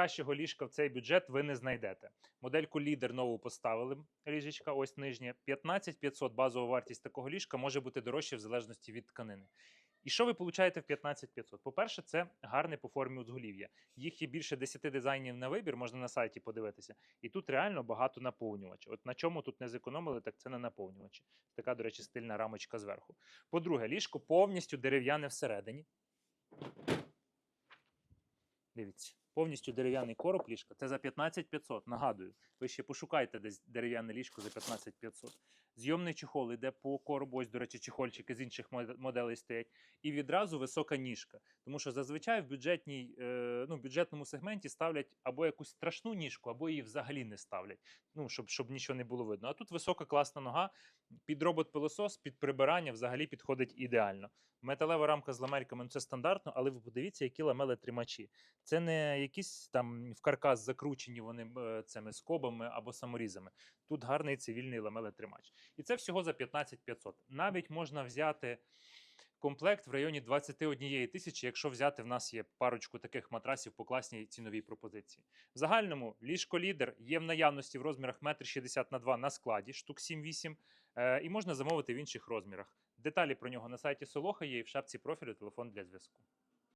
Кращого ліжка в цей бюджет ви не знайдете. Модельку лідер нову поставили. Ліжечка, ось нижнє. 15 500 базова вартість такого ліжка може бути дорожче в залежності від тканини. І що ви получаєте в 15 500? По-перше, це гарне по формі узголів'я. Їх є більше 10 дизайнів на вибір, можна на сайті подивитися. І тут реально багато наповнювачів. От на чому тут не зекономили, так це на наповнювачі. Така, до речі, стильна рамочка зверху. По-друге, ліжко повністю дерев'яне всередині. Дивіться, повністю дерев'яний короб ліжка. Це за 15 500, нагадую. Ви ще пошукайте десь дерев'яне ліжко за 15 500. Зйомний чехол іде по коробу. Ось, до речі, чехольчики з інших моде- моделей стоять. І відразу висока ніжка. Тому що зазвичай в бюджетній, е, ну, бюджетному сегменті ставлять або якусь страшну ніжку, або її взагалі не ставлять. Ну, щоб, щоб нічого не було видно. А тут висока класна нога. Під робот-пилосос, під прибирання взагалі підходить ідеально. Металева рамка з ламельками ну, це стандартно, але ви подивіться, які ламели тримачі. Це не якісь там в каркас закручені вони е, цими скобами або саморізами. Тут гарний цивільний ламелетримач. І це всього за 15 500. Навіть можна взяти комплект в районі 21 тисячі, якщо взяти в нас є парочку таких матрасів по класній ціновій пропозиції. В загальному ліжко лідер є в наявності в розмірах 1,60 на 2 на складі, штук 7-8, е, і можна замовити в інших розмірах. Деталі про нього на сайті Солоха є і в шапці профілю телефон для зв'язку.